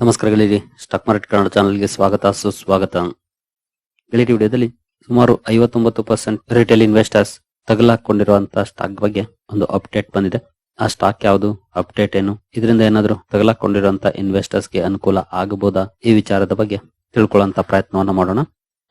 ನಮಸ್ಕಾರ ಗೆಳೆಯರಿ stock market Kannada ಚಾನಲ್ಗೆ ಸ್ವಾಗತ, ಸುಸ್ವಾಗತ. ಗೆಳೆಯರಿ ವಿಡಿಯೋದಲ್ಲಿ ಸುಮಾರು ಐವತ್ತೊಂಬತ್ತು ಪರ್ಸೆಂಟ್ ರಿಟೇಲ್ ಇನ್ವೆಸ್ಟರ್ಸ್ ತಗಲಾಕೊಂಡಿರುವಂತಹ ಸ್ಟಾಕ್ ಬಗ್ಗೆ ಒಂದು ಅಪ್ಡೇಟ್ ಬಂದಿದೆ. ಆ ಸ್ಟಾಕ್ ಯಾವುದು ಅಪ್ಡೇಟ್ ಏನು, ಇದರಿಂದ ಏನಾದರೂ ತಗಲಾಕೊಂಡಿರುವಂತಹ ಇನ್ವೆಸ್ಟರ್ಸ್ಗೆ ಅನುಕೂಲ ಆಗಬಹುದಾ, ಈ ವಿಚಾರದ ಬಗ್ಗೆ ತಿಳ್ಕೊಳ್ಳುವಂತಹ ಪ್ರಯತ್ನವನ್ನ ಮಾಡೋಣ.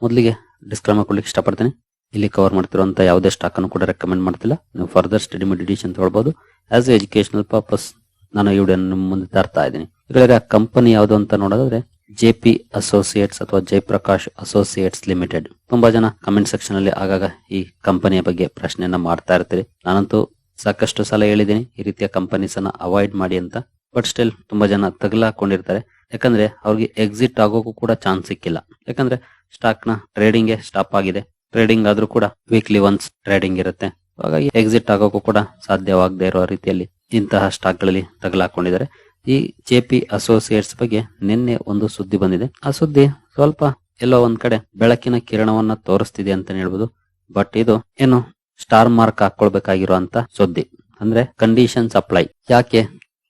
ಮೊದಲಿಗೆ ಡಿಸ್ಕ್ರೈಮ್ ಕೊಡ್ಲಿಕ್ಕೆ ಇಷ್ಟಪಡ್ತೇನೆ. ಇಲ್ಲಿ ಕವರ್ ಮಾಡ್ತಿರುವಂತಹ ಯಾವುದೇ ಸ್ಟಾಕ್ ಅನ್ನು ಕೂಡ ರೆಕಮೆಂಡ್ ಮಾಡ್ತಿಲ್ಲ. ನೀವು ಫರ್ದರ್ ಸ್ಟಡಿ ಮೆಡಿಟೇಷನ್ ತಗೊಳ್ಬಹುದು. ಆಸ್ ಎ ಎಜುಕೇಶನಲ್ ಪರ್ಪಸ್ ನಾನು ವಿಡಿಯೋ ನಿಮ್ಮ ಮುಂದೆ ತರ್ತಾ ಇದ್ದೀನಿ. ಇವಾಗ ಕಂಪನಿ ಯಾವುದು ಅಂತ ನೋಡೋದಾದ್ರೆ ಜೆ ಪಿ ಅಸೋಸಿಯೇಟ್ಸ್ ಅಥವಾ ಜಯಪ್ರಕಾಶ್ ಅಸೋಸಿಯೇಟ್ಸ್ ಲಿಮಿಟೆಡ್ ತುಂಬಾ ಜನ ಕಮೆಂಟ್ ಸೆಕ್ಷನ್ ಅಲ್ಲಿ ಆಗಾಗ ಈ ಕಂಪನಿಯ ಬಗ್ಗೆ ಪ್ರಶ್ನೆಯನ್ನ ಮಾಡ್ತಾ ಇರ್ತೀರಿ. ನಾನಂತೂ ಸಾಕಷ್ಟು ಸಲ ಹೇಳಿದ್ದೀನಿ, ಈ ರೀತಿಯ ಕಂಪನೀಸ್ ಅನ್ನ ಅವಾಯ್ಡ್ ಮಾಡಿ ಅಂತ. ಬಟ್ ಸ್ಟಿಲ್ ತುಂಬಾ ಜನ ತಗಲಾಕೊಂಡಿರ್ತಾರೆ. ಯಾಕಂದ್ರೆ ಅವ್ರಿಗೆ ಎಕ್ಸಿಟ್ ಆಗೋಕು ಕೂಡ ಚಾನ್ಸ್ ಸಿಕ್ಕಿಲ್ಲ. ಯಾಕಂದ್ರೆ ಸ್ಟಾಕ್ನ ಟ್ರೇಡಿಂಗ್ ಸ್ಟಾಪ್ ಆಗಿದೆ. ಟ್ರೇಡಿಂಗ್ ಆದ್ರೂ ಕೂಡ ವೀಕ್ಲಿ ಒನ್ಸ್ ಟ್ರೇಡಿಂಗ್ ಇರುತ್ತೆ. ಹಾಗಾಗಿ ಎಕ್ಸಿಟ್ ಆಗೋಕ್ಕೂ ಕೂಡ ಸಾಧ್ಯವಾಗದೇ ಇರೋ ರೀತಿಯಲ್ಲಿ ಇಂತಹ ಸ್ಟಾಕ್ಗಳಲ್ಲಿ ತಗಲಾಕೊಂಡಿದ್ದಾರೆ. ಈ ಜೆ ಪಿ ಅಸೋಸಿಯೇಟ್ಸ್ ಬಗ್ಗೆ ನಿನ್ನೆ ಒಂದು ಸುದ್ದಿ ಬಂದಿದೆ. ಆ ಸುದ್ದಿ ಸ್ವಲ್ಪ ಎಲ್ಲೋ ಒಂದ್ ಕಡೆ ಬೆಳಕಿನ ಕಿರಣವನ್ನ ತೋರಿಸ್ತಿದೆ ಅಂತ ಹೇಳ್ಬೋದು. ಬಟ್ ಇದು ಏನು ಸ್ಟಾರ್ ಮಾರ್ಕ್ ಹಾಕೊಳ್ಬೇಕಾಗಿರುವಂತ ಸುದ್ದಿ. ಅಂದ್ರೆ ಕಂಡೀಷನ್ ಸಪ್ಲೈ ಯಾಕೆ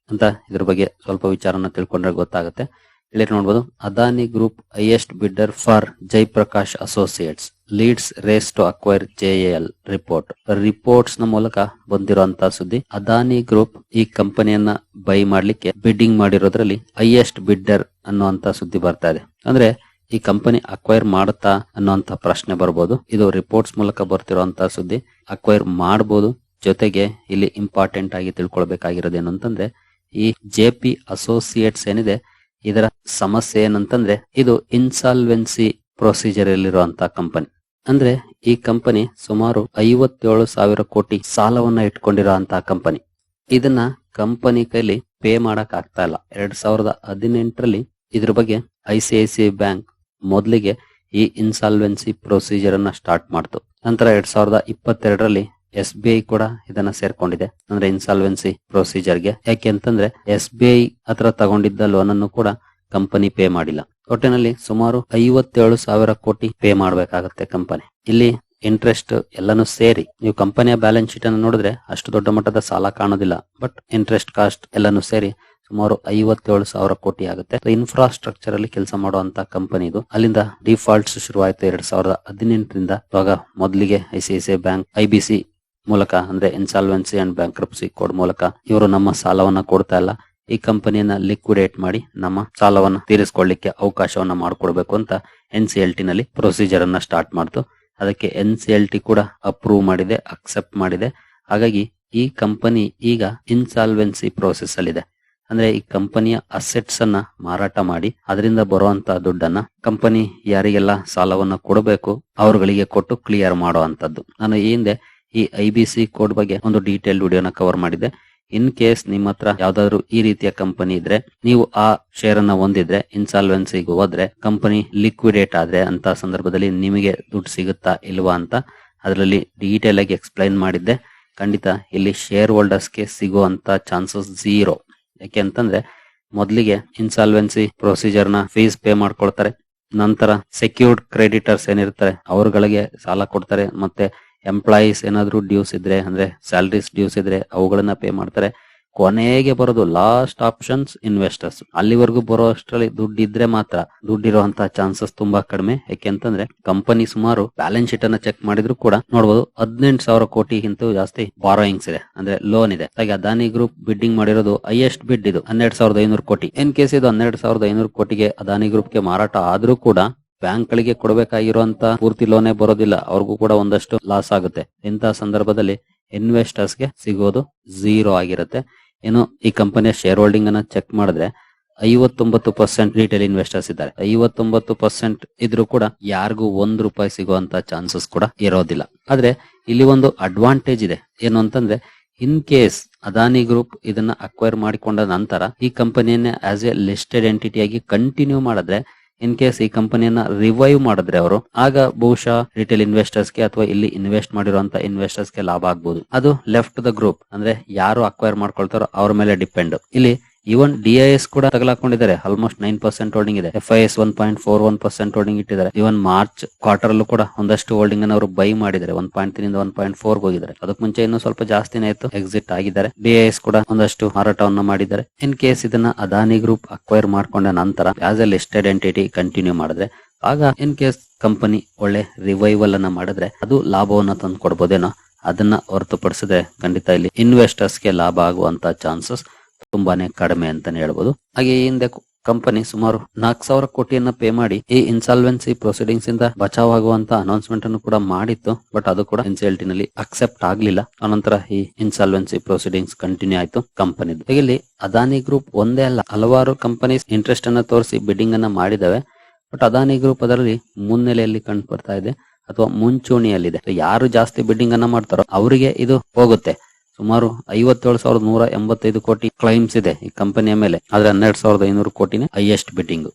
ಅಂತ ಇದ್ರ ಬಗ್ಗೆ ಸ್ವಲ್ಪ ವಿಚಾರನ ತಿಳ್ಕೊಂಡ್ರೆ ಗೊತ್ತಾಗುತ್ತೆ. ಇಲ್ಲಿ ನೋಡ್ಬೋದು Adani group highest bidder for Jaiprakash associates leads race to acquire JL report ರಿಪೋರ್ಟ್ಸ್ನ ಮೂಲಕ ಬಂದಿರುವಂತಹ ಸುದ್ದಿ ಅದಾನಿ ಗ್ರೂಪ್ ಈ ಕಂಪನಿಯನ್ನ ಬೈ ಮಾಡ್ಲಿಕ್ಕೆ ಬಿಡ್ಡಿಂಗ್ ಮಾಡಿರೋದ್ರಲ್ಲಿ ಹೈಯೆಸ್ಟ್ ಬಿಡ್ಡರ್ ಅನ್ನುವಂತ ಸುದ್ದಿ ಬರ್ತಾ ಇದೆ. ಅಂದ್ರೆ ಈ ಕಂಪನಿ ಅಕ್ವೈರ್ ಮಾಡುತ್ತಾ ಅನ್ನುವಂತ ಪ್ರಶ್ನೆ ಬರ್ಬೋದು. ಇದು ರಿಪೋರ್ಟ್ಸ್ ಮೂಲಕ ಬರ್ತಿರುವಂತಹ ಸುದ್ದಿ. ಅಕ್ವೈರ್ ಮಾಡಬಹುದು ಜೊತೆಗೆ ಇಲ್ಲಿ ಇಂಪಾರ್ಟೆಂಟ್ ಆಗಿ ತಿಳ್ಕೊಳ್ಬೇಕಾಗಿರೋದೇನು ಅಂತಂದ್ರೆ ಈ ಜೆ ಪಿ ಅಸೋಸಿಯೇಟ್ಸ್ ಏನಿದೆ, ಇದರ ಸಮಸ್ಯೆ ಏನಂತಂದ್ರೆ, ಇದು ಇನ್ಸಾಲ್ವೆನ್ಸಿ ಪ್ರೊಸೀಜರ್ ಅಲ್ಲಿರುವಂತಹ ಕಂಪನಿ ಅಂದ್ರೆ ಈ ಕಂಪನಿ ಸುಮಾರು ಐವತ್ತೇಳು ಸಾವಿರ ಕೋಟಿ ಸಾಲವನ್ನ ಇಟ್ಕೊಂಡಿರುವಂತಹ ಕಂಪನಿ. ಇದನ್ನ ಕಂಪನಿ ಕೈಲಿ ಪೇ ಮಾಡಕ್ ಆಗ್ತಾ ಇಲ್ಲ. ಎರಡ್ ಸಾವಿರದ ಹದಿನೆಂಟರಲ್ಲಿ ಇದ್ರ ಬಗ್ಗೆ I C I C bank ಮೊದಲಿಗೆ ಈ ಇನ್ಸಾಲ್ವೆನ್ಸಿ ಪ್ರೊಸೀಜರ್ ಅನ್ನ ಸ್ಟಾರ್ಟ್ ಮಾಡ್ತು. ನಂತರ ಎರಡ್ ಸಾವಿರದ ಇಪ್ಪತ್ತೆರಡರಲ್ಲಿ ಎಸ್ ಬಿ ಐ ಕೂಡ ಇದನ್ನ ಸೇರ್ಕೊಂಡಿದೆ. ಅಂದ್ರೆ ಇನ್ಸಾಲ್ವೆನ್ಸಿ ಪ್ರೊಸೀಜರ್ಗೆ ಯಾಕೆ ಅಂತಂದ್ರೆ ಎಸ್ ಬಿ ಐ ಹತ್ರ ತಗೊಂಡಿದ್ದ ಲೋನ್ ಅನ್ನು ಕೂಡ ಕಂಪನಿ ಪೇ ಮಾಡಿಲ್ಲ. ಒಟ್ಟಿನಲ್ಲಿ ಸುಮಾರು ಐವತ್ತೇಳು ಸಾವಿರ ಕೋಟಿ ಪೇ ಮಾಡಬೇಕಾಗತ್ತೆ ಕಂಪನಿ. ಇಲ್ಲಿ ಇಂಟ್ರೆಸ್ಟ್ ಎಲ್ಲಾನು ಸೇರಿ, ನೀವು ಕಂಪನಿಯ ಬ್ಯಾಲೆನ್ಸ್ ಶೀಟ್ ಅನ್ನು ನೋಡಿದ್ರೆ ಅಷ್ಟು ದೊಡ್ಡ ಮಟ್ಟದ ಸಾಲ ಕಾಣೋದಿಲ್ಲ. ಬಟ್ ಇಂಟ್ರೆಸ್ಟ್ ಕಾಸ್ಟ್ ಎಲ್ಲಾನು ಸೇರಿ ಸುಮಾರು ಐವತ್ತೇಳು ಸಾವಿರ ಕೋಟಿ ಆಗುತ್ತೆ. ಇನ್ಫ್ರಾಸ್ಟ್ರಕ್ಚರ್ ಅಲ್ಲಿ ಕೆಲಸ ಮಾಡುವಂತ ಕಂಪನಿ ಇದು. ಅಲ್ಲಿಂದ ಡಿಫಾಲ್ಟ್ಸ್ ಶುರುವಾಯಿತು ಎರಡ್ ಸಾವಿರದ ಹದಿನೆಂಟರಿಂದ. ಇವಾಗ ಮೊದಲಿಗೆ I bank, I B C ಮೂಲಕ ಅಂದ್ರೆ ಇನ್ಸಾಲ್ವೆನ್ಸಿ ಅಂಡ್ ಬ್ಯಾಂಕ್ ಕೋಡ್ ಮೂಲಕ ಇವರು ನಮ್ಮ ಸಾಲವನ್ನ ಕೊಡ್ತಾ ಇಲ್ಲ. ಈ ಕಂಪನಿಯನ್ನ ಲಿಕ್ವಿಡೇಟ್ ಮಾಡಿ ನಮ್ಮ ಸಾಲವನ್ನು ತೀರಿಸಿಕೊಳ್ಳಿಕ್ಕೆ ಅವಕಾಶವನ್ನ ಮಾಡಿಕೊಡ್ಬೇಕು ಅಂತ ಎನ್ ಸಿ ಎಲ್ ಟಿ ನಲ್ಲಿ ಪ್ರೊಸೀಜರ್ ಅನ್ನ ಸ್ಟಾರ್ಟ್ ಮಾಡ್ತು. ಅದಕ್ಕೆ ಎನ್ ಸಿ ಎಲ್ ಟಿ ಕೂಡ ಅಪ್ರೂವ್ ಮಾಡಿದೆ ಅಕ್ಸೆಪ್ಟ್ ಮಾಡಿದೆ. ಹಾಗಾಗಿ ಈ ಕಂಪನಿ ಈಗ ಇನ್ಸಾಲ್ವೆನ್ಸಿ ಪ್ರೋಸೆಸ್ ಅಲ್ಲಿದೆ. ಅಂದ್ರೆ ಈ ಕಂಪನಿಯ ಅಸೆಟ್ಸ್ ಅನ್ನ ಮಾರಾಟ ಮಾಡಿ ಅದರಿಂದ ಬರುವಂತ ದುಡ್ಡನ್ನ ಕಂಪನಿ ಯಾರಿಗೆಲ್ಲ ಸಾಲವನ್ನ ಕೊಡಬೇಕು ಅವರುಗಳಿಗೆ ಕೊಟ್ಟು ಕ್ಲಿಯರ್ ಮಾಡುವಂತದ್ದು ನಾನು ಈ ಹಿಂದೆ ಈ ಐ ಬಿ ಸಿ ಕೋಡ್ ಬಗ್ಗೆ ಒಂದು ಡೀಟೇಲ್ ವಿಡಿಯೋನ ಕವರ್ ಮಾಡಿದ್ದೆ. ಇನ್ ಕೇಸ್ ನಿಮ್ಮ ಹತ್ರ ಯಾವ್ದಾದ್ರು ಈ ರೀತಿಯ ಕಂಪನಿ ಇದ್ರೆ, ನೀವು ಆ ಶೇರ್ ಅನ್ನ ಹೊಂದಿದ್ರೆ ಇನ್ಸಾಲ್ವೆನ್ಸಿಗೆ ಹೋದ್ರೆ, ಕಂಪನಿ ಲಿಕ್ವಿಡೇಟ್ ಆದ್ರೆ ಅಂತ ಸಂದರ್ಭದಲ್ಲಿ ನಿಮಗೆ ದುಡ್ಡು ಸಿಗುತ್ತಾ ಇಲ್ವಾ ಅಂತ ಅದರಲ್ಲಿ ಡೀಟೇಲ್ ಆಗಿ ಎಕ್ಸ್ಪ್ಲೈನ್ ಮಾಡಿದ್ದೆ. ಖಂಡಿತ ಇಲ್ಲಿ ಶೇರ್ ಹೋಲ್ಡರ್ಸ್ಗೆ ಸಿಗುವಂತ ಚಾನ್ಸಸ್ ಝೀರೋ ಯಾಕೆ ಅಂತಂದ್ರೆ, ಮೊದಲಿಗೆ ಇನ್ಸಾಲ್ವೆನ್ಸಿ ಪ್ರೊಸೀಜರ್ನ ಫೀಸ್ ಪೇ ಮಾಡ್ಕೊಳ್ತಾರೆ, ನಂತರ ಸೆಕ್ಯೂರ್ಡ್ ಕ್ರೆಡಿಟರ್ಸ್ ಏನಿರ್ತಾರೆ, ಅವ್ರಗಳಿಗೆ ಸಾಲ ಕೊಡ್ತಾರೆ, ಮತ್ತೆ ಎಂಪ್ಲಾಯೀಸ್ ಏನಾದ್ರು ಡ್ಯೂಸ್ ಇದ್ರೆ, ಅಂದ್ರೆ ಸ್ಯಾಲ್ರೀಸ್ ಡ್ಯೂಸ್ ಇದ್ರೆ ಅವುಗಳನ್ನ ಪೇ ಮಾಡ್ತಾರೆ. ಕೊನೆಗೆ ಬರೋದು ಲಾಸ್ಟ್ ಆಪ್ಷನ್ಸ್ ಇನ್ವೆಸ್ಟರ್ಸ್ ಅಲ್ಲಿವರೆಗೂ ಬರೋ ಅಷ್ಟರಲ್ಲಿ ದುಡ್ಡು ಇದ್ರೆ ಮಾತ್ರ ದುಡ್ಡಿರುವಂತಹ ಚಾನ್ಸಸ್ ತುಂಬಾ ಕಡಿಮೆ. ಯಾಕೆ ಅಂತಂದ್ರೆ ಕಂಪನಿ ಸುಮಾರು ಬ್ಯಾಲೆನ್ಸ್ ಶೀಟ್ ಅನ್ನ ಚೆಕ್ ಮಾಡಿದ್ರು ಕೂಡ ನೋಡಬಹುದು ಹದಿನೆಂಟು ಸಾವಿರ ಕೋಟಿಗಿಂತ ಜಾಸ್ತಿ ಬಾರೋಯಿಂಗ್ಸ್ ಇದೆ. ಅಂದ್ರೆ ಲೋನ್ ಇದೆ. ಹಾಗೆ ಅದಾನಿ ಗ್ರೂಪ್ ಬಿಡ್ಡಿಂಗ್ ಮಾಡಿರೋದು ಹೈಯೆಸ್ಟ್ ಬಿಡ್ ಇದು. ಹನ್ನೆರಡು ಸಾವಿರದ ಐನೂರು ಕೋಟಿ. ಇನ್ ಕೇಸ್ ಇದು ಹನ್ನೆರಡು ಸಾವಿರದ ಐನೂರು ಕೋಟಿಗೆ ಅದಾನಿ ಗ್ರೂಪ್ಗೆ ಮಾರಾಟ ಆದ್ರೂ ಕೂಡ ಬ್ಯಾಂಕ್ ಗಳಿಗೆ ಕೊಡಬೇಕಾಗಿರುವಂತ ಪೂರ್ತಿ ಲೋನೇ ಬರೋದಿಲ್ಲ. ಅವ್ರಿಗೂ ಕೂಡ ಒಂದಷ್ಟು ಲಾಸ್ ಆಗುತ್ತೆ. ಇಂತಹ ಸಂದರ್ಭದಲ್ಲಿ ಇನ್ವೆಸ್ಟರ್ಸ್ಗೆ ಸಿಗೋದು ಝೀರೋ ಆಗಿರುತ್ತೆ. ಏನು ಈ ಕಂಪನಿಯ ಶೇರ್ ಹೋಲ್ಡಿಂಗ್ ಅನ್ನ ಚೆಕ್ ಮಾಡಿದ್ರೆ ಐವತ್ತೊಂಬತ್ತು ಪರ್ಸೆಂಟ್ ರಿಟೇಲ್ ಇನ್ವೆಸ್ಟರ್ಸ್ ಇದ್ದಾರೆ. ಐವತ್ತೊಂಬತ್ತು ಪರ್ಸೆಂಟ್ ಇದ್ರೂ ಕೂಡ ಯಾರಿಗೂ ಒಂದ್ ರೂಪಾಯಿ ಸಿಗುವಂತ ಚಾನ್ಸಸ್ ಕೂಡ ಇರೋದಿಲ್ಲ. ಆದ್ರೆ ಇಲ್ಲಿ ಒಂದು ಅಡ್ವಾಂಟೇಜ್ ಇದೆ. ಏನು ಅಂತಂದ್ರೆ ಇನ್ ಕೇಸ್ ಅದಾನಿ ಗ್ರೂಪ್ ಇದನ್ನ ಅಕ್ವೈರ್ ಮಾಡಿಕೊಂಡ ನಂತರ ಈ ಕಂಪನಿಯನ್ನ ಆಸ್ ಎ ಲಿಸ್ಟೆಡ್ ಎಂಟಿಟಿ ಆಗಿ ಕಂಟಿನ್ಯೂ ಮಾಡಿದ್ರೆ ಇನ್ ಕೇಸ್ ಈ ಕಂಪನಿಯನ್ನ ರಿವೈವ್ ಮಾಡಿದ್ರೆ ಅವರು, ಆಗ ಬಹುಶಃ ರಿಟೇಲ್ ಇನ್ವೆಸ್ಟರ್ಸ್ಗೆ ಅಥವಾ ಇಲ್ಲಿ ಇನ್ವೆಸ್ಟ್ ಮಾಡಿರುವಂತ ಇನ್ವೆಸ್ಟರ್ಸ್ಗೆ ಲಾಭ ಆಗ್ಬಹುದು ಅದು ಲೆಫ್ಟ್ ದ ಗ್ರೂಪ್ ಅಂದ್ರೆ ಯಾರು ಅಕ್ವೈರ್ ಮಾಡ್ಕೊಳ್ತಾರೋ ಅವ್ರ ಮೇಲೆ ಡಿಪೆಂಡ್ ಇಲ್ಲಿ ಇವನ್ ಡಿ ಐ ಎಸ್ ಕೂಡ ತಗಲಾಕೊಂಡಿದ್ದಾರೆ. ಆಲ್ಮೋಸ್ಟ್ ನೈನ್ ಪರ್ಸೆಂಟ್ ಹೋಲ್ಡಿಂಗ್ ಇದೆ. F I S one point four one percent holding ಇಟ್ಟಿದ್ದಾರೆ. ಇವನ್ ಮಾರ್ಚ್ ಕ್ವಾರ್ಟರ್ ಅಲ್ಲೂ ಕೂಡ ಒಂದಷ್ಟು ಹೋಲ್ಡಿಂಗ್ ಅನ್ನು ಅವರು ಬೈ ಮಾಡಿದ್ದಾರೆ. One point three one point four ಹೋಗಿದ್ದಾರೆ. ಅದಕ್ಕೆ ಮುಂಚೆ ಇನ್ನೂ ಸ್ವಲ್ಪ ಜಾಸ್ತಿನೇ ಇತ್ತು ಎಕ್ಸಿಟ್ ಆಗಿದ್ದಾರೆ. ಡಿ ಐ ಎಸ್ ಕೂಡ ಒಂದಷ್ಟು ಮಾರಾಟವನ್ನು ಮಾಡಿದ್ದಾರೆ. ಇನ್ ಕೇಸ್ ಇದನ್ನ ಅದಾನಿ ಗ್ರೂಪ್ ಅಕ್ವೈರ್ ಮಾಡ್ಕೊಂಡ ನಂತರ as a listed entity continue ಮಾಡಿದ್ರೆ, ಆಗ ಇನ್ ಕೇಸ್ ಕಂಪನಿ ಒಳ್ಳೆ ರಿವೈವಲ್ ಅನ್ನ ಮಾಡಿದ್ರೆ ಅದು ಲಾಭವನ್ನ ತಂದು ಕೊಡ್ಬೋದೇನೋ ಅದನ್ನ ಹೊರತುಪಡಿಸಿದ್ರೆ ಖಂಡಿತ ಇಲ್ಲಿ ಇನ್ವೆಸ್ಟರ್ಸ್ಗೆ ಲಾಭ ಆಗುವಂತ ಚಾನ್ಸಸ್ ತುಂಬಾನೇ ಕಡಿಮೆ ಅಂತಾನೆ ಹೇಳ್ಬೋದು. ಹಾಗೆ ಈ ಹಿಂದೆ ಕಂಪನಿ ಸುಮಾರು ನಾಲ್ಕು ಸಾವಿರ ಕೋಟಿಯನ್ನ ಪೇ ಮಾಡಿ ಈ ಇನ್ಸಾಲ್ವೆನ್ಸಿ ಪ್ರೊಸೀಡಿಂಗ್ಸ್ ಇಂದ ಬಚಾವ್ ಆಗುವಂತ ಅನೌನ್ಸ್ಮೆಂಟ್ ಅನ್ನು ಕೂಡ ಮಾಡಿತ್ತು. ಬಟ್ ಅದು ಕೂಡ ಎನ್ಸಿಎಲ್ಟಿ ನಲ್ಲಿ ಅಕ್ಸೆಪ್ಟ್ ಆಗ್ಲಿಲ್ಲ. ಅನಂತರ ಈ ಇನ್ಸಾಲ್ವೆನ್ಸಿ ಪ್ರೊಸೀಡಿಂಗ್ಸ್ ಕಂಟಿನ್ಯೂ ಆಯ್ತು ಕಂಪನಿ ಇಲ್ಲಿ ಅದಾನಿ ಗ್ರೂಪ್ ಒಂದೇ ಅಲ್ಲ, ಹಲವಾರು ಕಂಪನೀಸ್ ಇಂಟ್ರೆಸ್ಟ್ ಅನ್ನ ತೋರಿಸಿ ಬಿಡ್ಡಿಂಗ್ ಅನ್ನ ಮಾಡಿದವೆ ಬಟ್ ಅದಾನಿ ಗ್ರೂಪ್ ಅದರಲ್ಲಿ ಮುನ್ನೆಲೆಯಲ್ಲಿ ಕಂಡು ಬರ್ತಾ ಇದೆ, ಅಥವಾ ಮುಂಚೂಣಿಯಲ್ಲಿದೆ. ಯಾರು ಜಾಸ್ತಿ ಬಿಡ್ಡಿಂಗ್ ಅನ್ನ ಮಾಡ್ತಾರೋ ಅವರಿಗೆ ಇದು ಹೋಗುತ್ತೆ. ಸುಮಾರು ಐವತ್ತೇಳು ಸಾವಿರದ ನೂರ ಎಂಬತ್ತೈದು ಕೋಟಿ ಕ್ಲೈಮ್ಸ್ ಇದೆ ಈ ಕಂಪನಿಯ ಮೇಲೆ. ಆದ್ರೆ ಹನ್ನೆರಡು ಸಾವಿರದ ಐನೂರು ಕೋಟಿನೇ ಹೈಯೆಸ್ಟ್ ಬಿಡ್ಡಿಂಗ್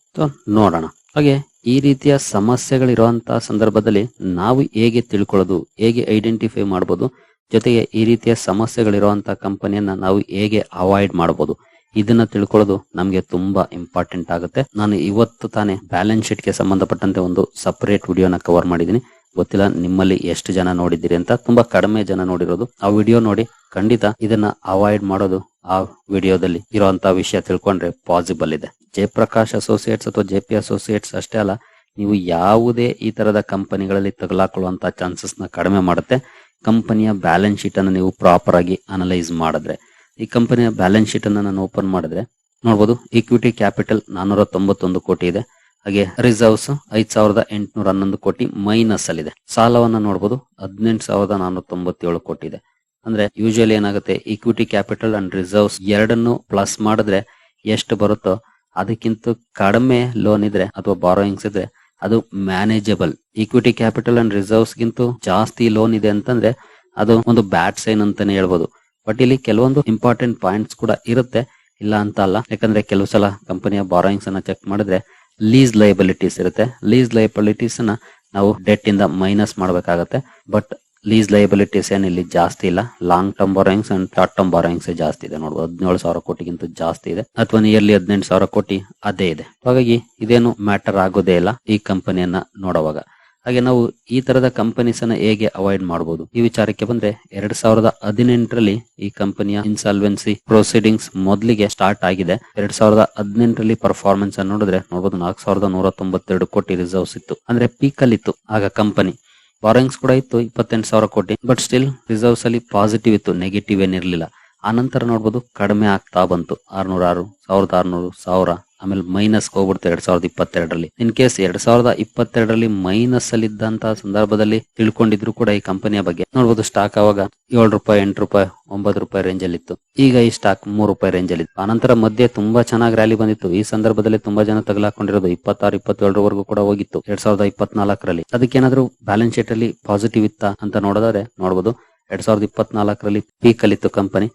ನೋಡೋಣ. ಹಾಗೆ, ಈ ರೀತಿಯ ಸಮಸ್ಯೆಗಳಿರುವಂತಹ ಸಂದರ್ಭದಲ್ಲಿ ನಾವು ಹೇಗೆ ತಿಳ್ಕೊಳ್ಳೋದು, ಹೇಗೆ ಐಡೆಂಟಿಫೈ ಮಾಡಬಹುದು ಜೊತೆಗೆ ಈ ರೀತಿಯ ಸಮಸ್ಯೆಗಳಿರುವಂತಹ ಕಂಪನಿಯನ್ನ ನಾವು ಹೇಗೆ ಅವಾಯ್ಡ್ ಮಾಡಬಹುದು ಇದನ್ನ ತಿಳ್ಕೊಳ್ಳೋದು ನಮ್ಗೆ ತುಂಬಾ ಇಂಪಾರ್ಟೆಂಟ್ ಆಗುತ್ತೆ. ನಾನು ಇವತ್ತು ತಾನೇ ಬ್ಯಾಲೆನ್ಸ್ ಶೀಟ್ಗೆ ಸಂಬಂಧಪಟ್ಟಂತೆ ಒಂದು ಸಪರೇಟ್ ವಿಡಿಯೋನ ಕವರ್ ಮಾಡಿದೀನಿ ಗೊತ್ತಿಲ್ಲ, ನಿಮ್ಮಲ್ಲಿ ಎಷ್ಟು ಜನ ನೋಡಿದ್ದೀರಿ ಅಂತ ತುಂಬಾ ಕಡಿಮೆ ಜನ ನೋಡಿರೋದು. ಆ ವಿಡಿಯೋ ನೋಡಿ, ಖಂಡಿತ ಇದನ್ನ ಅವಾಯ್ಡ್ ಮಾಡೋದು ಆ ವಿಡಿಯೋದಲ್ಲಿ ಇರುವಂತಹ ವಿಷಯ ತಿಳ್ಕೊಂಡ್ರೆ ಪಾಸಿಬಲ್ ಇದೆ. ಜಯಪ್ರಕಾಶ್ ಅಸೋಸಿಯೇಟ್ಸ್ ಅಥವಾ ಜೆ ಪಿ ಅಸೋಸಿಯೇಟ್ಸ್ ಅಷ್ಟೇ ಅಲ್ಲ, ನೀವು ಯಾವುದೇ ಈ ತರದ ಕಂಪನಿಗಳಲ್ಲಿ ತಗಲಾಕೊಳ್ಳುವಂತ ಚಾನ್ಸಸ್ನ ಕಡಿಮೆ ಮಾಡುತ್ತೆ. ಕಂಪನಿಯ ಬ್ಯಾಲೆನ್ಸ್ ಶೀಟ್ ಅನ್ನು ನೀವು ಪ್ರಾಪರ್ ಆಗಿ ಅನಲೈಸ್ ಮಾಡಿದ್ರೆ, ಈ ಕಂಪನಿಯ ಬ್ಯಾಲೆನ್ಸ್ ಶೀಟ್ ಅನ್ನು ನಾನು ಓಪನ್ ಮಾಡಿದ್ರೆ ನೋಡಬಹುದು ಈಕ್ವಿಟಿ ಕ್ಯಾಪಿಟಲ್ ನಾನೂರ ತೊಂಬತ್ತೊಂದು ಕೋಟಿ ಇದೆ. ಹಾಗೆ ರಿಸರ್ವ್ಸ್ ಐದ್ ಸಾವಿರದ ಎಂಟುನೂರ ಹನ್ನೊಂದು ಕೋಟಿ ಮೈನಸ್ ಅಲ್ಲಿ ಇದೆ ಸಾಲವನ್ನ ನೋಡಬಹುದು ಹದಿನೆಂಟು ಸಾವಿರದ ನಾನೂರ ತೊಂಬತ್ತೇಳು ಕೋಟಿ ಇದೆ. ಅಂದ್ರೆ ಯೂಶಲಿ ಏನಾಗುತ್ತೆ ಇಕ್ವಿಟಿ ಕ್ಯಾಪಿಟಲ್ ಅಂಡ್ ರಿಸರ್ವ್ಸ್ ಎರಡನ್ನು ಪ್ಲಸ್ ಮಾಡಿದ್ರೆ ಎಷ್ಟು ಬರುತ್ತೋ ಅದಕ್ಕಿಂತ ಕಡಿಮೆ ಲೋನ್ ಇದ್ರೆ ಅಥವಾ ಬಾರೋಯಿಂಗ್ಸ್ ಇದ್ರೆ ಅದು manageable equity capital and reserves ಗಿಂತ ಜಾಸ್ತಿ ಲೋನ್ ಇದೆ ಅಂತಂದ್ರೆ ಅದು ಒಂದು ಬ್ಯಾಡ್ ಸೈನ್ ಅಂತಾನೆ ಹೇಳ್ಬೋದು. ಬಟ್ ಇಲ್ಲಿ ಕೆಲವೊಂದು ಇಂಪಾರ್ಟೆಂಟ್ ಪಾಯಿಂಟ್ಸ್ ಕೂಡ ಇರುತ್ತೆ. ಇಲ್ಲ ಅಂತ ಅಲ್ಲ. ಯಾಕಂದ್ರೆ ಕೆಲವು ಸಲ ಕಂಪನಿಯ ಬಾರೋಯಿಂಗ್ಸ್ ಅನ್ನ ಚೆಕ್ ಮಾಡಿದ್ರೆ ಲೀಸ್ ಲೈಬಿಲಿಟೀಸ್ ಇರುತ್ತೆ. ಲೀಸ್ ಲೈಬಿಲಿಟೀಸ್ನ ನಾವು ಡೆಟ್ ಇಂದ ಮೈನಸ್ ಮಾಡಬೇಕಾಗತ್ತೆ. ಬಟ್ ಲೀಸ್ ಲೈಬಿಲಿಟೀಸ್ ಏನ್ ಇಲ್ಲಿ ಜಾಸ್ತಿ ಇಲ್ಲ. Long term borrowings and short term borrowings ಜಾಸ್ತಿ ಇದೆ. ನೋಡಬಹುದು ಹದಿನೇಳು ಸಾವಿರ ಕೋಟಿಗಿಂತ ಜಾಸ್ತಿ ಇದೆ. ಅಥವಾ ನಿಯರ್ಲಿ ಹದಿನೆಂಟು ಸಾವಿರ ಕೋಟಿ ಅದೇ ಇದೆ. ಹಾಗಾಗಿ ಇದೇನು ಮ್ಯಾಟರ್ ಆಗೋದೇ ಇಲ್ಲ ಈ ಕಂಪನಿಯನ್ನ ನೋಡುವಾಗ. ಹಾಗೆ ನಾವು ಈ ತರದ ಕಂಪನೀಸ್ ಅನ್ನ ಹೇಗೆ ಅವಾಯ್ಡ್ ಮಾಡಬಹುದು ಈ ವಿಚಾರಕ್ಕೆ ಬಂದ್ರೆ ಎರಡ್ ಸಾವಿರದ ಹದಿನೆಂಟರಲ್ಲಿ ಈ ಕಂಪನಿಯ ಇನ್ಸಾಲ್ವೆನ್ಸಿ ಪ್ರೊಸೀಡಿಂಗ್ಸ್ ಮೊದಲಿಗೆ ಸ್ಟಾರ್ಟ್ ಆಗಿದೆ. ಎರಡ್ ಸಾವಿರದ ಹದಿನೆಂಟರಲ್ಲಿ ಪರ್ಫಾರ್ಮೆನ್ಸ್ ಅನ್ನು ನೋಡಿದ್ರೆ ನೋಡಬಹುದು ನಾಲ್ಕು ಸಾವಿರದ ನೂರ ತೊಂಬತ್ತೆರಡು ಕೋಟಿ ರಿಸರ್ವ್ಸ್ ಇತ್ತು. ಅಂದ್ರೆ ಪೀಕ್ ಅಲ್ಲಿ ಇತ್ತು ಆಗ ಕಂಪನಿ ಬಾರೋಯಿಂಗ್ಸ್ ಕೂಡ ಇತ್ತು, ಇಪ್ಪತ್ತೆಂಟು ಸಾವಿರ ಕೋಟಿ. ಬಟ್ ಸ್ಟಿಲ್ ರಿಸರ್ವ್ಸ್ ಅಲ್ಲಿ ಪಾಸಿಟಿವ್ ಇತ್ತು ನೆಗೆಟಿವ್ ಏನಿರ್ಲಿಲ್ಲ. ಆ ನಂತರ ನೋಡ್ಬೋದು ಕಡಿಮೆ ಆಗ್ತಾ ಬಂತು. ಆರ್ನೂರ ಆರು ಸಾವಿರದ ಆರ್ನೂರು, ಸಾವಿರ, ಆಮೇಲೆ ಮೈನಸ್ ಹೋಗ್ಬಿಡ್ತು ಎರಡ್ ಸಾವಿರದ ಇಪ್ಪತ್ತೆರಡರಲ್ಲಿ. ಇನ್ ಕೇಸ್ ಎರಡ್ ಸಾವಿರದ ಇಪ್ಪತ್ತೆರಡರಲ್ಲಿ ಮೈನಸ್ ಅಲ್ಲಿ ಇದ್ದಂತಹ ಸಂದರ್ಭದಲ್ಲಿ ತಿಳ್ಕೊಂಡಿದ್ರು ಕೂಡ ಈ ಕಂಪನಿಯ ಬಗ್ಗೆ. ನೋಡ್ಬೋದು ಸ್ಟಾಕ್ ಅವಾಗ ಏಳು ರೂಪಾಯಿ, ಎಂಟು ರೂಪಾಯಿ, ಒಂಬತ್ತು ರೂಪಾಯಿ ರೇಂಜ್ ಅಲ್ಲಿ ಇತ್ತು. ಈಗ ಈ ಸ್ಟಾಕ್ ಮೂರು ರೂಪಾಯಿ ರೇಂಜ್ ಅಲ್ಲಿ ಇತ್ತು. ಆನಂತರ ಮಧ್ಯೆ ತುಂಬಾ ಚೆನ್ನಾಗಿ ರ್ಯಾಲಿ ಬಂದಿತ್ತು. ಈ ಸಂದರ್ಭದಲ್ಲಿ ತುಂಬಾ ಜನ ತಗಲಾಕೊಂಡಿರೋದು ಇಪ್ಪತ್ತಾರು, ಇಪ್ಪತ್ತೇಳರವರೆಗೂ ಕೂಡ ಹೋಗಿತ್ತು ಎರಡ್ ಸಾವಿರದ ಇಪ್ಪತ್ನಾಲ್ಕರಲ್ಲಿ. ಅದಕ್ಕೇನಾದ್ರೂ ಬ್ಯಾಲೆನ್ಸ್ ಶೀಟ್ ಅಲ್ಲಿ ಪಾಸಿಟಿವ್ ಇತ್ತ ಅಂತ ನೋಡೋದಾದ್ರೆ ನೋಡಬಹುದು ಎರಡ್ ಸಾವಿರದ ಇಪ್ಪತ್ನಾಲ್ಕರಲ್ಲಿ ಪೀಕ್ ಅಲ್ಲಿತ್ತು ಕಂಪನಿ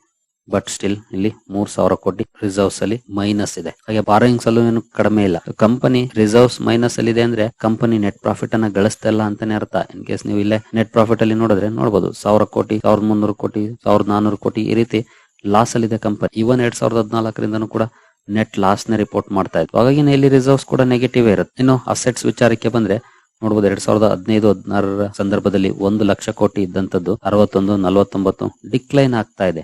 ಬಟ್ ಸ್ಟಿಲ್ ಇಲ್ಲಿ ಮೂರ್ ಸಾವಿರ ಕೋಟಿ ರಿಸರ್ವ್ಸ್ ಅಲ್ಲಿ ಮೈನಸ್ ಇದೆ. ಹಾಗೆ ಬಾರೋಯಿಂಗ್ಸ್ ಅಲ್ಲೂ ಏನು ಕಡಿಮೆ ಇಲ್ಲ. ಕಂಪನಿ ರಿಸರ್ವ್ಸ್ ಮೈನಸ್ ಅಲ್ಲಿ ಇದೆ ಅಂದ್ರೆ ಕಂಪನಿ ನೆಟ್ ಪ್ರಾಫಿಟ್ ಅನ್ನ ಗಳಿಸ್ತಾ ಇಲ್ಲ ಅಂತಾನೆ ಅರ್ಥ. ಇನ್ ಕೇಸ್ ನೀವು ಇಲ್ಲೇ ನೆಟ್ ಪ್ರಾಫಿಟ್ ಅಲ್ಲಿ ನೋಡಿದ್ರೆ ನೋಡಬಹುದು ಸಾವಿರ ಕೋಟಿ, ಸಾವಿರದ ಮುನ್ನೂರು ಕೋಟಿ, ಸಾವಿರದ ನಾನೂರು ಕೋಟಿ ಈ ರೀತಿ ಲಾಸ್ ಅಲ್ಲಿ ಇದೆ ಕಂಪನಿ ಇವನ್ ಎರಡ್ ಸಾವಿರದ ಹದಿನಾಲ್ಕರಿಂದನೂ ಕೂಡ ನೆಟ್ ಲಾಸ್ನ ರಿಪೋರ್ಟ್ ಮಾಡ್ತಾ ಇತ್ತು ಹಾಗಾಗಿ ಇಲ್ಲಿ ರಿಸರ್ವ್ಸ್ ಕೂಡ ನೆಗೆಟಿವ್ ಇರುತ್ತೆ. ಇನ್ನು ಅಸೆಟ್ಸ್ ವಿಚಾರಕ್ಕೆ ಬಂದ್ರೆ ನೋಡಬಹುದು ಎರಡ್ ಸಾವಿರದ ಹದಿನೈದು, ಹದಿನಾರರ ಸಂದರ್ಭದಲ್ಲಿ ಒಂದು ಲಕ್ಷ ಕೋಟಿ ಇದ್ದಂತದ್ದು ಅರವತ್ತೊಂದು, ನಲವತ್ತೊಂಬತ್ತು ಡಿಕ್ಲೈನ್ ಆಗ್ತಾ ಇದೆ.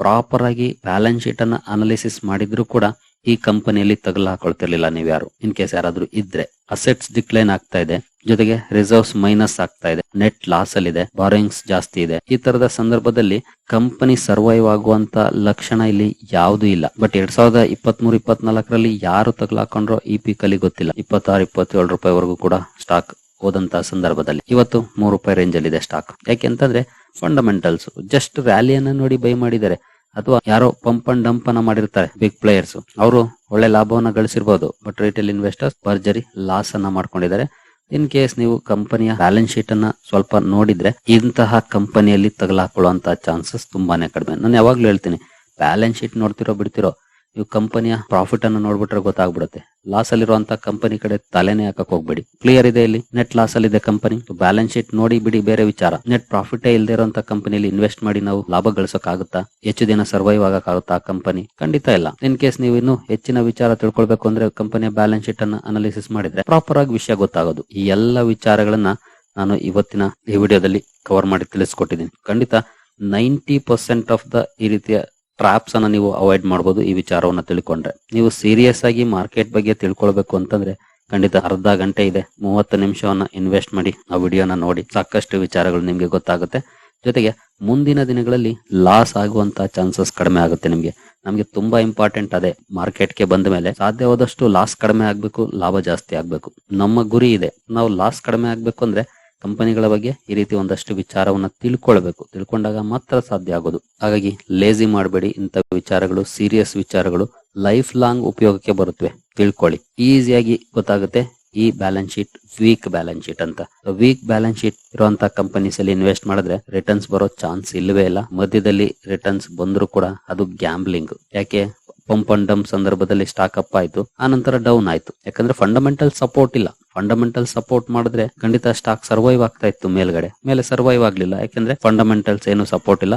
ಪ್ರಾಪರ್ ಆಗಿ ಬ್ಯಾಲೆನ್ಸ್ ಶೀಟ್ ಅನ್ನ ಅನಾಲಿಸಿಸ್ ಮಾಡಿದ್ರು ಕೂಡ ಈ ಕಂಪನಿಯಲ್ಲಿ ತಗಲು ಹಾಕೊಳ್ತಿರ್ಲಿಲ್ಲ ನೀವ್ಯಾರು. ಇನ್ ಕೇಸ್ ಯಾರಾದ್ರೂ ಇದ್ರೆ ಅಸೆಟ್ಸ್ ಡಿಕ್ಲೈನ್ ಆಗ್ತಾ ಇದೆ. ಜೊತೆಗೆ ರಿಸರ್ವ್ಸ್ ಮೈನಸ್ ಆಗ್ತಾ ಇದೆ. ನೆಟ್ ಲಾಸ್ ಅಲ್ಲಿ ಇದೆ ಬಾರೋಯಿಂಗ್ಸ್ ಜಾಸ್ತಿ ಇದೆ. ಈ ತರದ ಸಂದರ್ಭದಲ್ಲಿ ಕಂಪನಿ ಸರ್ವೈವ್ ಆಗುವಂತ ಲಕ್ಷಣ ಇಲ್ಲಿ ಯಾವುದು ಇಲ್ಲ. ಬಟ್ ಎರಡ್ ಸಾವಿರದ ಇಪ್ಪತ್ತ್ ಮೂರು ಇಪ್ಪತ್ನಾಲ್ಕರಲ್ಲಿ ಯಾರು ತಗಲಾಕೊಂಡ್ರೋ ಈ ಪಿಕ್ ಅಲ್ಲಿ ಗೊತ್ತಿಲ್ಲ. ಇಪ್ಪತ್ತಾರು, ಇಪ್ಪತ್ತೇಳು ರೂಪಾಯಿವರೆಗೂ ಕೂಡ ಸ್ಟಾಕ್ ಹೋದಂತ ಸಂದರ್ಭದಲ್ಲಿ. ಇವತ್ತು ಮೂರು ರೂಪಾಯಿ ರೇಂಜ್ ಅಲ್ಲಿ ಇದೆ ಸ್ಟಾಕ್ ಯಾಕೆಂತಂದ್ರೆ ಫಂಡಮೆಂಟಲ್ಸ್ ಜಸ್ಟ್ ರ್ಯಾಲಿಯನ್ನ ನೋಡಿ ಬೈ ಮಾಡಿದ್ದಾರೆ ಅಥವಾ ಯಾರೋ ಪಂಪ್ ಅಂಡ್ ಡಂಪ್ ಅನ್ನ ಮಾಡಿರ್ತಾರೆ ಬಿಗ್ ಪ್ಲೇಯರ್ಸ್ ಅವರು ಒಳ್ಳೆ ಲಾಭವನ್ನ ಗಳಿಸಿರ್ಬೋದು ಬಟ್ ರಿಟೇಲ್ ಇನ್ವೆಸ್ಟರ್ಸ್ ಭರ್ಜರಿ ಲಾಸ್ ಅನ್ನ ಮಾಡ್ಕೊಂಡಿದ್ದಾರೆ. ಇನ್ ಕೇಸ್ ನೀವು ಕಂಪನಿಯ ಬ್ಯಾಲೆನ್ಸ್ ಶೀಟ್ ಅನ್ನ ಸ್ವಲ್ಪ ನೋಡಿದ್ರೆ, ಇಂತಹ ಕಂಪನಿಯಲ್ಲಿ ತಗಲಾಕೊಳ್ಳುವಂತಹ ಚಾನ್ಸಸ್ ತುಂಬಾನೇ ಕಡಿಮೆ. ನಾನು ಯಾವಾಗ್ಲೂ ಹೇಳ್ತೀನಿ ಬ್ಯಾಲೆನ್ಸ್ ಶೀಟ್ ನೋಡ್ತಿರೋ ಬಿಡ್ತಿರೋ ನೀವು ಕಂಪನಿಯ ಪ್ರಾಫಿಟ್ ಅನ್ನು ನೋಡ್ಬಿಟ್ರೆ ಗೊತ್ತಾಗ್ಬಿಡುತ್ತೆ. ಲಾಸ್ ಅಲ್ಲಿರುವಂತ ಕಂಪನಿ ಕಡೆ ತಲೆನೇ ಹಾಕಕ್ ಹೋಗ್ಬೇಡಿ. ಕ್ಲಿಯರ್ ಇದೆ ಇಲ್ಲಿ? ನೆಟ್ ಲಾಸ್ ಅಲ್ಲಿ ಇದೆ ಕಂಪನಿ ಬ್ಯಾಲೆನ್ಸ್ ಶೀಟ್ ನೋಡಿ ಬಿಡಿ, ಬೇರೆ ವಿಚಾರ. ನೆಟ್ ಪ್ರಾಫಿಟ್ ಇಲ್ಲದೆ ಇರುವಂತ ಕಂಪನಿಯಲ್ಲಿ ಇನ್ವೆಸ್ಟ್ ಮಾಡಿ ನಾವು ಲಾಭ ಗಳಿಸೋಕ್ಕಾಗುತ್ತಾ? ಹೆಚ್ಚು ದಿನ ಸರ್ವೈವ್ ಆಗಕ್ಕಾಗುತ್ತಾ ಆಗುತ್ತಾ ಕಂಪನಿ ಖಂಡಿತ ಇಲ್ಲ. ಇನ್ ಕೇಸ್ ನೀವು ಇನ್ನು ಹೆಚ್ಚಿನ ವಿಚಾರ ತಿಳ್ಕೊಳ್ಬೇಕು ಅಂದ್ರೆ ಕಂಪನಿಯ ಬ್ಯಾಲೆನ್ಸ್ ಶೀಟ್ ಅನ್ನ ಅನಾಲಿಸಿಸ್ ಮಾಡಿದ್ರೆ ಪ್ರಾಪರ್ ಆಗಿ ವಿಷಯ ಗೊತ್ತಾಗೋದು. ಈ ಎಲ್ಲ ವಿಚಾರಗಳನ್ನ ನಾನು ಇವತ್ತಿನ ಈ ವಿಡಿಯೋದಲ್ಲಿ ಕವರ್ ಮಾಡಿ ತಿಳಿಸ್ಕೊಟ್ಟಿದ್ದೀನಿ. ಖಂಡಿತ ನೈಂಟಿ ಪರ್ಸೆಂಟ್ ಆಫ್ ದ ಈ ರೀತಿಯ ಟ್ರಾಪ್ಸ್ ಅನ್ನ ನೀವು ಅವಾಯ್ಡ್ ಮಾಡಬಹುದು ಈ ವಿಚಾರವನ್ನ ತಿಳ್ಕೊಂಡ್ರೆ. ನೀವು ಸೀರಿಯಸ್ ಆಗಿ ಮಾರ್ಕೆಟ್ ಬಗ್ಗೆ ತಿಳ್ಕೊಳ್ಬೇಕು ಅಂತಂದ್ರೆ ಖಂಡಿತ ಅರ್ಧ ಗಂಟೆ ಇದೆ. ಮೂವತ್ತು ನಿಮಿಷವನ್ನ ಇನ್ವೆಸ್ಟ್ ಮಾಡಿ ಆ ವಿಡಿಯೋನ ನೋಡಿ. ಸಾಕಷ್ಟು ವಿಚಾರಗಳು ನಿಮ್ಗೆ ಗೊತ್ತಾಗುತ್ತೆ. ಜೊತೆಗೆ ಮುಂದಿನ ದಿನಗಳಲ್ಲಿ ಲಾಸ್ ಆಗುವಂತ ಚಾನ್ಸಸ್ ಕಡಿಮೆ ಆಗುತ್ತೆ ನಿಮ್ಗೆ. ನಮ್ಗೆ ತುಂಬಾ ಇಂಪಾರ್ಟೆಂಟ್ ಅದೇ ಮಾರ್ಕೆಟ್ಗೆ ಬಂದ ಮೇಲೆ ಸಾಧ್ಯವಾದಷ್ಟು ಲಾಸ್ ಕಡಿಮೆ ಆಗ್ಬೇಕು, ಲಾಭ ಜಾಸ್ತಿ ಆಗ್ಬೇಕು. ನಮ್ಮ ಗುರಿ ಇದೆ. ನಾವು ಲಾಸ್ ಕಡಿಮೆ ಆಗ್ಬೇಕು ಅಂದ್ರೆ ಕಂಪನಿಗಳ ಬಗ್ಗೆ ಈ ರೀತಿ ಒಂದಷ್ಟು ವಿಚಾರವನ್ನ ತಿಳ್ಕೊಳ್ಬೇಕು. ತಿಳ್ಕೊಂಡಾಗ ಮಾತ್ರ ಸಾಧ್ಯ ಆಗೋದು. ಹಾಗಾಗಿ ಲೇಜಿ ಮಾಡಬೇಡಿ. ಇಂಥ ವಿಚಾರಗಳು ಸೀರಿಯಸ್ ವಿಚಾರಗಳು ಲೈಫ್ ಲಾಂಗ್ ಉಪಯೋಗಕ್ಕೆ ಬರುತ್ತವೆ ತಿಳ್ಕೊಳ್ಳಿ. ಈಸಿಯಾಗಿ ಗೊತ್ತಾಗುತ್ತೆ ಈ balance sheet weak balance sheet ಅಂತ. ವೀಕ್ ಬ್ಯಾಲೆನ್ಸ್ ಶೀಟ್ ಇರುವಂತ ಕಂಪನೀಸ್ ಅಲ್ಲಿ ಇನ್ವೆಸ್ಟ್ ಮಾಡಿದ್ರೆ ರಿಟರ್ನ್ಸ್ ಬರೋ ಚಾನ್ಸ್ ಇಲ್ಲವೇ ಇಲ್ಲ. ಮಧ್ಯದಲ್ಲಿ ರಿಟರ್ನ್ಸ್ ಬಂದ್ರು ಕೂಡ ಅದು ಗ್ಯಾಂಬ್ಲಿಂಗ್ ಯಾಕೆ? ಪಂಪ್ ಅಂಡ್ ಡಂಪ್ ಸಂದರ್ಭದಲ್ಲಿ ಸ್ಟಾಕ್ ಅಪ್ ಆಯ್ತು ಆನಂತರ ನಂತರ ಡೌನ್ ಆಯ್ತು. ಯಾಕಂದ್ರೆ ಫಂಡಮೆಂಟಲ್ ಸಪೋರ್ಟ್ ಇಲ್ಲ. ಫಂಡಮೆಂಟಲ್ ಸಪೋರ್ಟ್ ಮಾಡಿದ್ರೆ ಖಂಡಿತ ಸ್ಟಾಕ್ ಸರ್ವೈವ್ ಆಗ್ತಾ ಇತ್ತು ಮೇಲ್ಗಡೆ. ಮೇಲೆ ಸರ್ವೈವ್ ಆಗ್ಲಿಲ್ಲ. ಯಾಕಂದ್ರೆ ಫಂಡಮೆಂಟಲ್ಸ್ ಏನು ಸಪೋರ್ಟ್ ಇಲ್ಲ.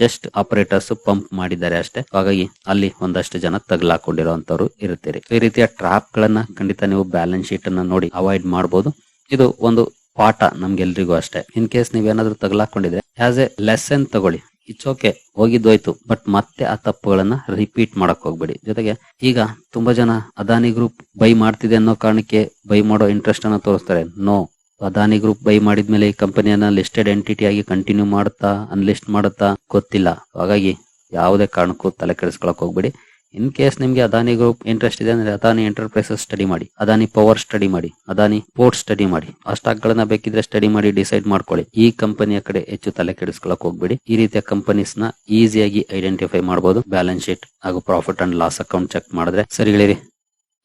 ಜಸ್ಟ್ ಆಪರೇಟರ್ಸ್ ಪಂಪ್ ಮಾಡಿದ್ದಾರೆ ಅಷ್ಟೇ. ಹಾಗಾಗಿ ಅಲ್ಲಿ ಒಂದಷ್ಟು ಜನ ತಗಲಾಕೊಂಡಿರುವಂತವ್ರು ಇರುತ್ತೀರಿ. ಈ ರೀತಿಯ ಟ್ರಾಪ್ ಗಳನ್ನ ಖಂಡಿತ ನೀವು ಬ್ಯಾಲೆನ್ಸ್ ಶೀಟ್ ಅನ್ನ ನೋಡಿ ಅವಾಯ್ಡ್ ಮಾಡಬಹುದು ಇದು ಒಂದು ಪಾಠ ನಮ್ಗೆಲ್ರಿಗೂ ಅಷ್ಟೇ. ಇನ್ ಕೇಸ್ ನೀವೇನಾದ್ರೂ ತಗಲಾಕೊಂಡಿದ್ರೆ ಆಸ್ ಎ ಲೆಸನ್ ತಗೊಳ್ಳಿ. ಇಟ್ಸ್ ಓಕೆ ಹೋಗಿದ್ದೋಯ್ತು. ಬಟ್ ಮತ್ತೆ ಆ ತಪ್ಪುಗಳನ್ನ ರಿಪೀಟ್ ಮಾಡಕ್ ಹೋಗ್ಬೇಡಿ. ಜೊತೆಗೆ ಈಗ ತುಂಬಾ ಜನ ಅದಾನಿ ಗ್ರೂಪ್ ಬೈ ಮಾಡ್ತಿದೆ ಅನ್ನೋ ಕಾರಣಕ್ಕೆ ಬೈ ಮಾಡೋ ಇಂಟ್ರೆಸ್ಟ್ ಅನ್ನ ತೋರಿಸ್ತಾರೆ. ನೋ ಅದಾನಿ ಗ್ರೂಪ್ ಬೈ ಮಾಡಿದ್ಮೇಲೆ ಈ ಕಂಪನಿಯನ್ನ ಲಿಸ್ಟೆಡ್ ಎಂಟಿಟಿ ಆಗಿ ಕಂಟಿನ್ಯೂ ಮಾಡುತ್ತಾ ಅನ್ಲಿಸ್ಟ್ ಮಾಡುತ್ತಾ ಗೊತ್ತಿಲ್ಲ. ಹಾಗಾಗಿ ಯಾವುದೇ ಕಾರಣಕ್ಕೂ ತಲೆ ಕೆಡಿಸ್ಕೊಳಕ್ ಹೋಗ್ಬೇಡಿ. ಇನ್ ಕೇಸ್ ನಿಮ್ಗೆ ಅದಾನಿ ಗ್ರೂಪ್ ಇಂಟ್ರೆಸ್ಟ್ ಇದೆ ಅಂದ್ರೆ ಅದಾನಿ ಎಂಟರ್ಪ್ರೈಸಸ್ ಸ್ಟಡಿ ಮಾಡಿ, ಅದಾನಿ ಪವರ್ ಸ್ಟಡಿ ಮಾಡಿ, ಅದಾನಿ ಪೋರ್ಟ್ ಸ್ಟಡಿ ಮಾಡಿ. ಆ ಸ್ಟಾಕ್ ಗಳನ್ನ ಬೇಕಿದ್ರೆ ಸ್ಟಡಿ ಮಾಡಿ ಡಿಸೈಡ್ ಮಾಡ್ಕೊಳ್ಳಿ. ಈ ಕಂಪನಿಯ ಕಡೆ ಹೆಚ್ಚು ತಲೆ ಕೆಡಿಸ್ಕೊಳಕ್ ಹೋಗ್ಬೇಡಿ. ಈ ರೀತಿಯ ಕಂಪನೀಸ್ನ ಈಸಿಯಾಗಿ ಐಡೆಂಟಿಫೈ ಮಾಡಬಹುದು ಬ್ಯಾಲೆನ್ಸ್ ಶೀಟ್ ಹಾಗೂ profit and loss account check ಮಾಡಿದ್ರೆ. ಸರಿ ಹೇಳಿರಿ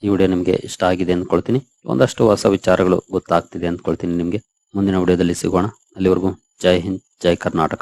ಈ ವಿಡಿಯೋ ನಿಮ್ಗೆ ಇಷ್ಟ ಆಗಿದೆ ಅಂದ್ಕೊಳ್ತೀನಿ ಒಂದಷ್ಟು ಹೊಸ ವಿಚಾರಗಳು ಗೊತ್ತಾಗ್ತಿದೆ ಅಂದ್ಕೊಳ್ತೀನಿ ನಿಮ್ಗೆ. ಮುಂದಿನ ವಿಡಿಯೋದಲ್ಲಿ ಸಿಗೋಣ. ಅಲ್ಲಿವರೆಗೂ ಜೈ ಹಿಂದ್, ಜೈ ಕರ್ನಾಟಕ.